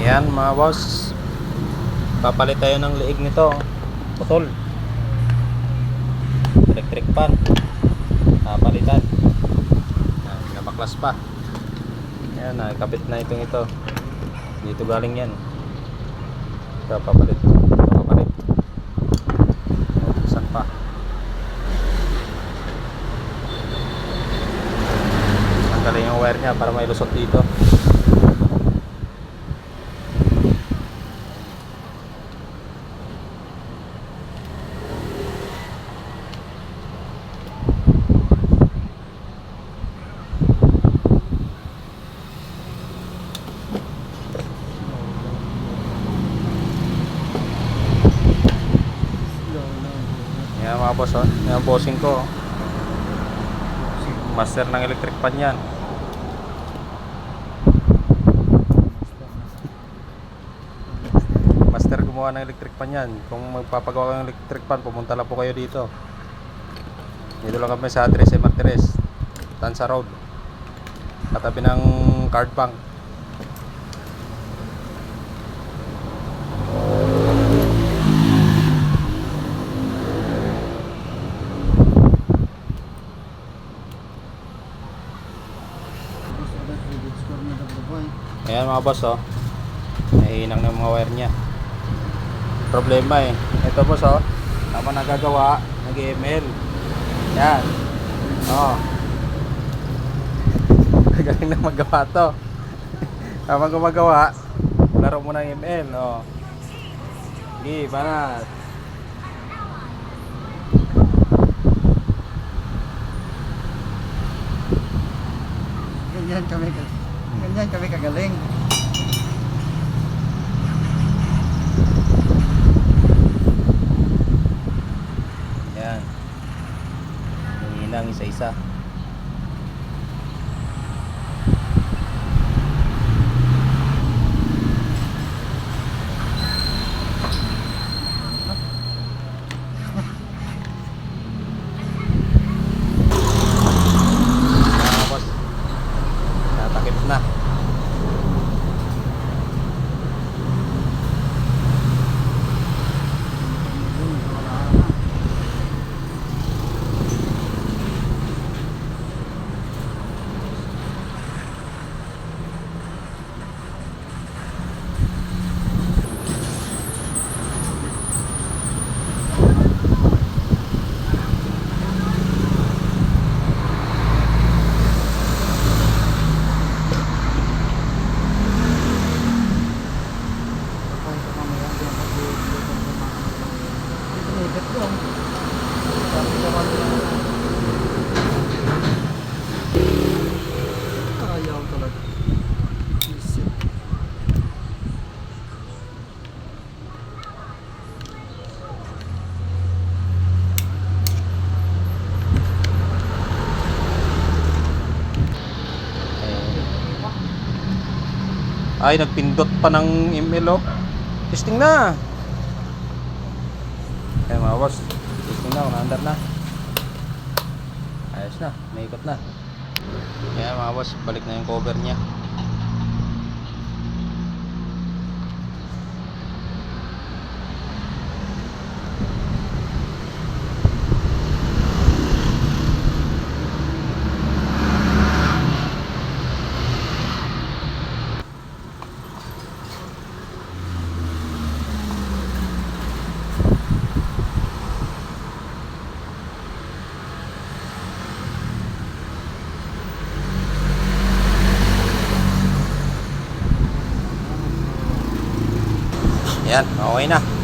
Ayan mga boss. Papalit tayo ng liig nito. Putol. Electric pan. Papalitan. Ayan, nabaklas pa. Ayan, nakakabit na itong ito. Dito galing yan. Ito, papalit. Ito, papalit. Saan pa? Tanggalin yung wire niya para may lusot dito. Yan mga boss, oh. Yan ang bossing ko. oh. Master ng electric pan yan. Master gumawa ng electric pan yan. Kung magpapagawa ng electric pan, pumunta lang po kayo dito. Dito lang kami sa M. Martires. Tansa Road. Katabi ng card bank. Ayan mga boss oh. Nahihinang ng mga wire niya. Problema eh. Ito boss oh. Tama nagagawa, nag-ML. Yan. Oh. Galing na magawa to. Tama gumagawa, laro mo ng ML. Oh. Sige, banat. Ganyan kami, ka- ganyan kami kagaling. Yan. Nanginang isa-isa. Ay, nagpindot pa ng email oh. Testing na. Ay mga boss, testing na, unaandar na. Ayos na, may ikot na. Kaya mga boss, balik na yung cover niya. Yan, okay na.